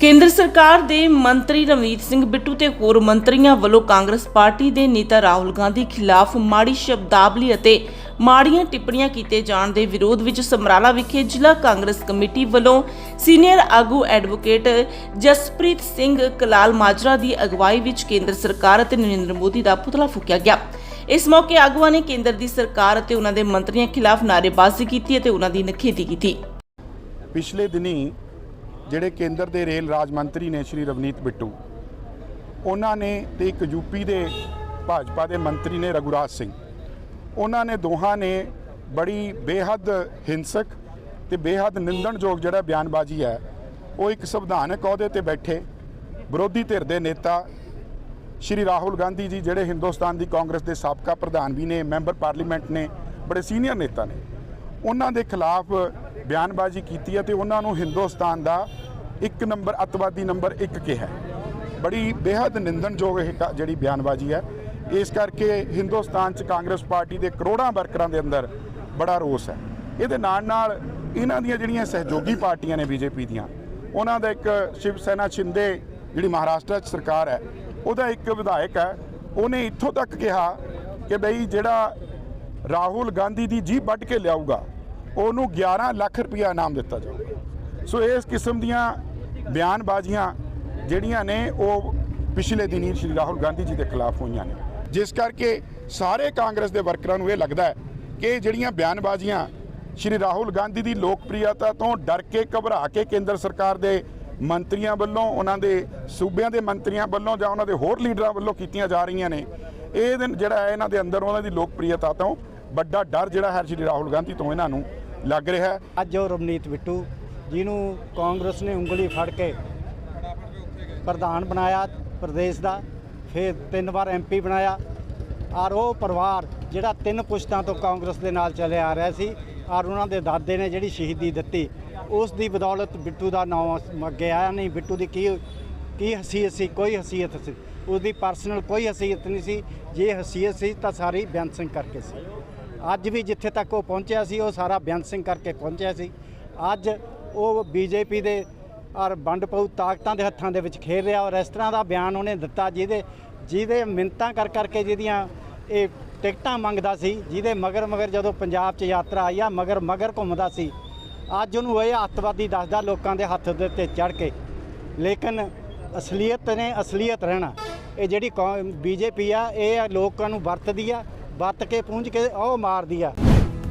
ਕੇਂਦਰ ਸਰਕਾਰ ਦੇ ਮੰਤਰੀ ਰਵਨੀਤ ਸਿੰਘ ਬਿੱਟੂ ਤੇ ਹੋਰ ਮੰਤਰੀਆਂ ਵੱਲੋਂ ਕਾਂਗਰਸ ਪਾਰਟੀ ਦੇ ਨੇਤਾ ਰਾਹੁਲ ਗਾਂਧੀ ਖਿਲਾਫ ਮਾੜੀ ਸ਼ਬਦਾਵਲੀ ਅਤੇ ਮਾੜੀਆਂ ਟਿੱਪਣੀਆਂ ਕੀਤੇ ਜਾਣ ਦੇ ਵਿਰੋਧ ਵਿੱਚ ਸਮਰਾਲਾ ਵਿਖੇ ਜ਼ਿਲ੍ਹਾ ਕਾਂਗਰਸ ਕਮੇਟੀ ਵੱਲੋਂ ਸੀਨੀਅਰ ਆਗੂ ਐਡਵੋਕੇਟ ਜਸਪ੍ਰੀਤ ਸਿੰਘ ਕਲਾਲ ਮਾਜਰਾ ਦੀ ਅਗਵਾਈ ਵਿੱਚ ਕੇਂਦਰ ਸਰਕਾਰ ਅਤੇ ਨਰਿੰਦਰ ਮੋਦੀ ਦਾ ਪੁਤਲਾ ਫੂਕਿਆ ਗਿਆ। ਇਸ ਮੌਕੇ ਆਗੂਆਂ ਨੇ ਕੇਂਦਰ ਦੀ ਸਰਕਾਰ ਅਤੇ ਉਹਨਾਂ ਦੇ ਮੰਤਰੀਆਂ ਖਿਲਾਫ ਨਾਅਰੇਬਾਜ਼ੀ ਕੀਤੀ ਅਤੇ ਉਹਨਾਂ ਦੀ ਨਿਖੇਧੀ ਕੀਤੀ। ਪਿਛਲੇ ਦਿਨੀ ਜਿਹੜੇ ਕੇਂਦਰ ਦੇ ਰੇਲ ਰਾਜ ਮੰਤਰੀ ਨੇ ਸ਼੍ਰੀ ਰਵਨੀਤ ਬਿੱਟੂ, ਉਹਨਾਂ ਨੇ ਤੇ ਇੱਕ ਯੂਪੀ ਦੇ ਭਾਜਪਾ ਦੇ ਮੰਤਰੀ ਨੇ ਰਘੁਰਾਜ ਸਿੰਘ। ਉਹਨਾਂ ਨੇ ਦੋਹਾਂ ਨੇ ਬੜੀ ਬੇਹੱਦ ਹਿੰਸਕ ਤੇ ਬੇਹੱਦ ਨਿੰਦਣਯੋਗ ਜਿਹੜਾ ਬਿਆਨਬਾਜ਼ੀ ਹੈ, ਉਹ ਇੱਕ ਸੰਵਿਧਾਨਕ ਅਹੁਦੇ ਤੇ ਬੈਠੇ ਵਿਰੋਧੀ ਧਿਰ ਦੇ ਨੇਤਾ ਸ਼੍ਰੀ ਰਾਹੁਲ ਗਾਂਧੀ ਜੀ, ਜਿਹੜੇ ਹਿੰਦੁਸਤਾਨ ਦੀ ਕਾਂਗਰਸ ਦੇ ਸਾਬਕਾ ਪ੍ਰਧਾਨ ਵੀ ਨੇ, ਮੈਂਬਰ ਪਾਰਲੀਮੈਂਟ ਨੇ, ਬੜੇ ਸੀਨੀਅਰ ਨੇਤਾ ਨੇ। ਉਹਨਾਂ ਦੇ ਖਿਲਾਫ ਬਿਆਨਬਾਜ਼ੀ ਕੀਤੀ ਹੈ ਤੇ ਉਹਨਾਂ ਨੂੰ ਹਿੰਦੁਸਤਾਨ ਦਾ ਇੱਕ ਨੰਬਰ ਅੱਤਵਾਦੀ ਨੰਬਰ 1 ਕਿਹਾ ਬੜੀ ਬੇਹੱਦ ਨਿੰਦਣਯੋਗ ਇਹ ਜਿਹੜੀ ਬਿਆਨਬਾਜ਼ੀ ਹੈ। ਇਸ ਕਰਕੇ ਹਿੰਦੁਸਤਾਨ 'ਚ ਕਾਂਗਰਸ ਪਾਰਟੀ ਦੇ ਕਰੋੜਾਂ ਵਰਕਰਾਂ ਦੇ ਅੰਦਰ ਬੜਾ ਰੋਸ ਹੈ। ਇਹਦੇ ਨਾਲ ਨਾਲ ਇਹਨਾਂ ਦੀਆਂ ਜਿਹੜੀਆਂ ਸਹਿਯੋਗੀ ਪਾਰਟੀਆਂ ਨੇ ਬੀਜੇਪੀ ਦੀਆਂ, ਉਹਨਾਂ ਦਾ ਇੱਕ ਸ਼ਿਵ ਸੈਨਾ ਛਿੰਦੇ ਜਿਹੜੀ ਮਹਾਰਾਸ਼ਟਰ 'ਚ ਸਰਕਾਰ ਹੈ, ਉਹਦਾ ਇੱਕ ਵਿਧਾਇਕ ਹੈ। ਉਹਨੇ ਇੱਥੋਂ ਤੱਕ ਕਿਹਾ ਕਿ ਬਈ ਜਿਹੜਾ ਰਾਹੁਲ ਗਾਂਧੀ ਦੀ ਜੀਭ ਵੱਢ ਕੇ ਲਿਆਊਗਾ, ਉਹਨੂੰ 11 ਲੱਖ ਰੁਪਇਆ ਇਨਾਮ ਦਿੱਤਾ ਜਾਊਗਾ। ਸੋ ਇਸ ਕਿਸਮ ਦੀਆਂ ਬਿਆਨਬਾਜ਼ੀਆਂ ਜਿਹੜੀਆਂ ਨੇ ਉਹ ਪਿਛਲੇ ਦਿਨੀ ਸ਼੍ਰੀ ਰਾਹੁਲ ਗਾਂਧੀ ਜੀ ਦੇ ਖਿਲਾਫ ਹੋਈਆਂ ਨੇ। ਜਿਸ ਕਰਕੇ ਸਾਰੇ ਕਾਂਗਰਸ ਦੇ ਵਰਕਰਾਂ ਨੂੰ ਇਹ ਲੱਗਦਾ ਹੈ ਕਿ ਜਿਹੜੀਆਂ ਬਿਆਨਬਾਜ਼ੀਆਂ ਸ਼੍ਰੀ ਰਾਹੁਲ ਗਾਂਧੀ ਦੀ ਲੋਕਪ੍ਰਿਯਤਾ ਤੋਂ ਡਰ ਕੇ ਘਬਰਾ ਕੇ ਕੇਂਦਰ ਸਰਕਾਰ ਦੇ ਮੰਤਰੀਆਂ ਵੱਲੋਂ, ਉਹਨਾਂ ਦੇ ਸੂਬਿਆਂ ਦੇ ਮੰਤਰੀਆਂ ਵੱਲੋਂ ਜਾਂ ਉਹਨਾਂ ਦੇ ਹੋਰ ਲੀਡਰਾਂ ਵੱਲੋਂ ਕੀਤੀਆਂ ਜਾ ਰਹੀਆਂ ਨੇ, ਇਹ ਦਿਨ ਜਿਹੜਾ ਹੈ ਇਹਨਾਂ ਦੇ ਅੰਦਰ ਉਹਨਾਂ ਦੀ ਲੋਕਪ੍ਰਿਯਤਾ ਤੋਂ ਵੱਡਾ ਡਰ ਜਿਹੜਾ ਹੈ ਸ਼੍ਰੀ ਰਾਹੁਲ ਗਾਂਧੀ ਤੋਂ ਇਹਨਾਂ ਨੂੰ ਲੱਗ ਰਿਹਾ ਹੈ। ਅੱਜ ਉਹ ਰਵਨੀਤ ਬਿੱਟੂ ਜਿਹਨੂੰ ਕਾਂਗਰਸ ਨੇ ਉਂਗਲੀ ਫੜ ਕੇ ਪ੍ਰਧਾਨ ਬਣਾਇਆ ਪ੍ਰਦੇਸ਼ ਦਾ, ਫਿਰ ਤਿੰਨ ਵਾਰ ਐਮਪੀ ਬਣਾਇਆ। ਔਰ ਉਹ ਪਰਿਵਾਰ ਜਿਹੜਾ ਤਿੰਨ ਪੁਸ਼ਤਾਂ ਤੋਂ ਕਾਂਗਰਸ ਦੇ ਨਾਲ ਚੱਲਿਆ ਆ ਰਿਹਾ ਸੀ, ਔਰ ਉਹਨਾਂ ਦੇ ਦਾਦੇ ਨੇ ਜਿਹੜੀ ਸ਼ਹੀਦੀ ਦਿੱਤੀ, ਉਸ ਦੀ ਬਦੌਲਤ ਬਿੱਟੂ ਦਾ ਨਾਮ ਅੱਗੇ ਆਇਆ ਨਹੀਂ। ਬਿੱਟੂ ਦੀ ਕੀ ਕੀ ਹਸੀਅਤ ਸੀ? ਕੋਈ ਹਸੀਅਤ ਸੀ। ਉਹਦੀ ਪਰਸਨਲ ਕੋਈ ਹਸੀਅਤ ਨਹੀਂ ਸੀ। ਜੇ ਹਸੀਅਤ ਸੀ ਤਾਂ ਸਾਰੀ ਬੇਅੰਤ ਸਿੰਘ ਕਰਕੇ ਸੀ। ਅੱਜ ਵੀ ਜਿੱਥੇ ਤੱਕ ਉਹ ਪਹੁੰਚਿਆ ਸੀ, ਉਹ ਸਾਰਾ ਬੇਅੰਤ ਸਿੰਘ ਕਰਕੇ ਪਹੁੰਚਿਆ ਸੀ। ਅੱਜ ਉਹ ਬੀਜੇਪੀ ਦੇ ਔਰ ਵੰਡ ਪਊ ਤਾਕਤਾਂ ਦੇ ਹੱਥਾਂ ਦੇ ਵਿੱਚ ਖੇਡ ਰਿਹਾ ਔਰ ਇਸ ਤਰ੍ਹਾਂ ਦਾ ਬਿਆਨ ਉਹਨੇ ਦਿੱਤਾ ਜਿਹਦੇ ਜਿਹਦੇ ਮਿੰਤਾਂ ਕਰ ਕਰਕੇ ਜਿਹਦੀਆਂ ਇਹ ਟਿਕਟਾਂ ਮੰਗਦਾ ਸੀ, ਜਿਹਦੇ ਮਗਰ ਮਗਰ ਜਦੋਂ ਪੰਜਾਬ 'ਚ ਯਾਤਰਾ ਆਈ ਆ, ਮਗਰ ਮਗਰ ਘੁੰਮਦਾ ਸੀ, ਅੱਜ ਉਹਨੂੰ ਇਹ ਅੱਤਵਾਦੀ ਦੱਸਦਾ ਲੋਕਾਂ ਦੇ ਹੱਥ ਦੇ ਉੱਤੇ ਚੜ ਕੇ। ਲੇਕਿਨ ਅਸਲੀਅਤ ਨੇ ਅਸਲੀਅਤ ਰਹਿਣਾ। ਇਹ ਜਿਹੜੀ ਬੀਜੇਪੀ ਆ, ਇਹ ਲੋਕਾਂ ਨੂੰ ਵਰਤਦੀ ਆ, ਵਰਤ ਕੇ ਪੂੰਝ ਕੇ ਉਹ ਮਾਰਦੀ ਆ।